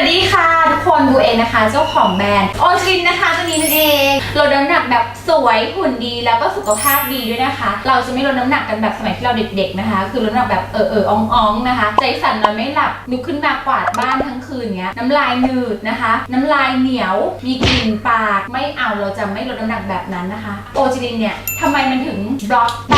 วัสดีค่ะ ทุกคนบูเองนะคะ เจ้าของแบรนด์โอชินนะคะตัวนี้นั่นเองลดน้ำหนักแบบสวยหุ่นดีแล้วก็สุขภาพดีด้วยนะคะ เราจะไม่ลดน้ำหนักกันแบบสมัยที่เราเด็ก ๆนะคะ คือลดน้ำหนักแบบเออเอออ่องอ่องๆนะคะ ใจสั่นนอนไม่หลับลุกขึ้นมากวาดบ้านทั้งคืนเงี้ยน้ำลายหนืดนะคะ น้ำลายเหนียวมีกลิ่นปากไม่เอาเราจะไม่ลดน้ำหนักแบบนั้นนะคะโอจิลินเนี่ยทำไมมันถึงบล็อกแป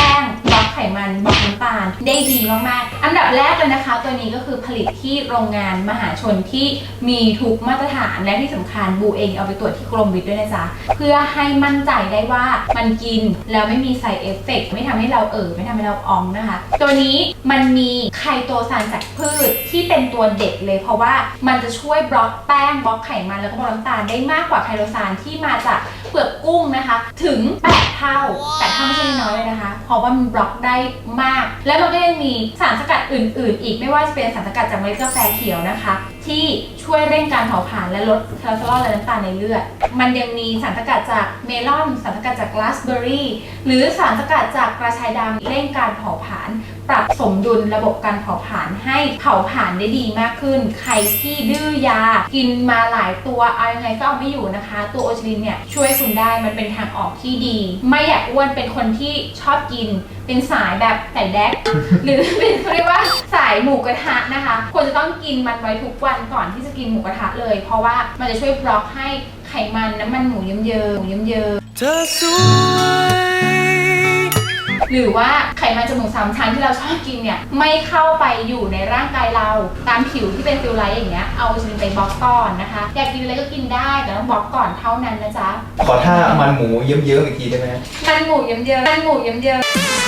้งบล็อก ไขมันบล็อกน้ำตาลได้ดีมากๆ อันดับแรกเลยนะคะ ตัวนี้ก็คือผลิตที่โรงงานมหาชนที่มีทุกมาตรฐานและที่สำคัญบูเองเอาไปตรวจที่กรมวิทย์ด้วยนะจ๊ะเพื่อให้มั่นใจได้ว่ามันกินแล้วไม่มีไซเอฟเฟกไม่ทำให้เราเอ่อไม่ทำให้เราอองนะคะ ตัวนี้มันมีไคโตซานจากพืชที่เป็นตัวเด็ดเลย เพราะว่ามันจะช่วยบล็อกแป้งบล็อกไขมันแล้วก็บล็อกน้ำตาลได้มากกว่าไคโตซานที่มาจาก เปลือกกุ้งนะคะ ถึง 8 เท่า8เท่าไม่ใช่น้อยเลยนะคะ เพราะว่ามันบล็อกได้มาก และมันก็ยังมีสารสกัดอื่น ๆ อีกไม่ว่าจะเป็นสารสกัดจากเมล็ดกาแฟเขียวนะคะ ที่ช่วยเร่งการเผาผลาญและลดคอเลสเตอรอลและน้ำตาลในเลือด มันยังมีสารสกัดจากเมลอน สารสกัดจากราสเบอร์รี่หรือสารสกัดจากกระชายดำเร่งการเผาผลาญ ปรับสมดุลระบบการเผาผลาญให้เผาผลาญได้ดีมากขึ้น ใครที่ดื้อยา กินมาหลายตัวเอายังไงก็เอาไม่อยู่นะคะ ตัวโอชลินเนี่ยช่วยคุณได้มันเป็นทางออกที่ดี ไม่อยากอ้วนเป็นคนที่ชอบกิน เป็นสายแบบใส่แดก หรือเป็นเขาเรียกว่าสายหมูกระทะนะคะควรจะต้องกินมันไว้ทุกวันก่อนที่จะกินหมูกระทะเลย เพราะว่ามันจะช่วยบล็อกให้ไขมันน้ำมันหมูเยิ้มๆหมูเยิ้มๆเธอสวย หรือว่าไขมันจมูกสามชั้นที่เราชอบกินเนี่ยไม่เข้าไปอยู่ในร่างกายเรา ตามผิวที่เป็นฟิลไลท์อย่างเงี้ยเอาชนิดไปบล็อกก่อนนะคะอยากกินอะไรก็กินได้แต่ต้องบล็อกก่อนเท่านั้นนะจ๊ะขอท่ามันหมูเยิ้มๆอีกทีได้ไหมมันหมูเยิ้มๆมันหมูเยิ้มๆ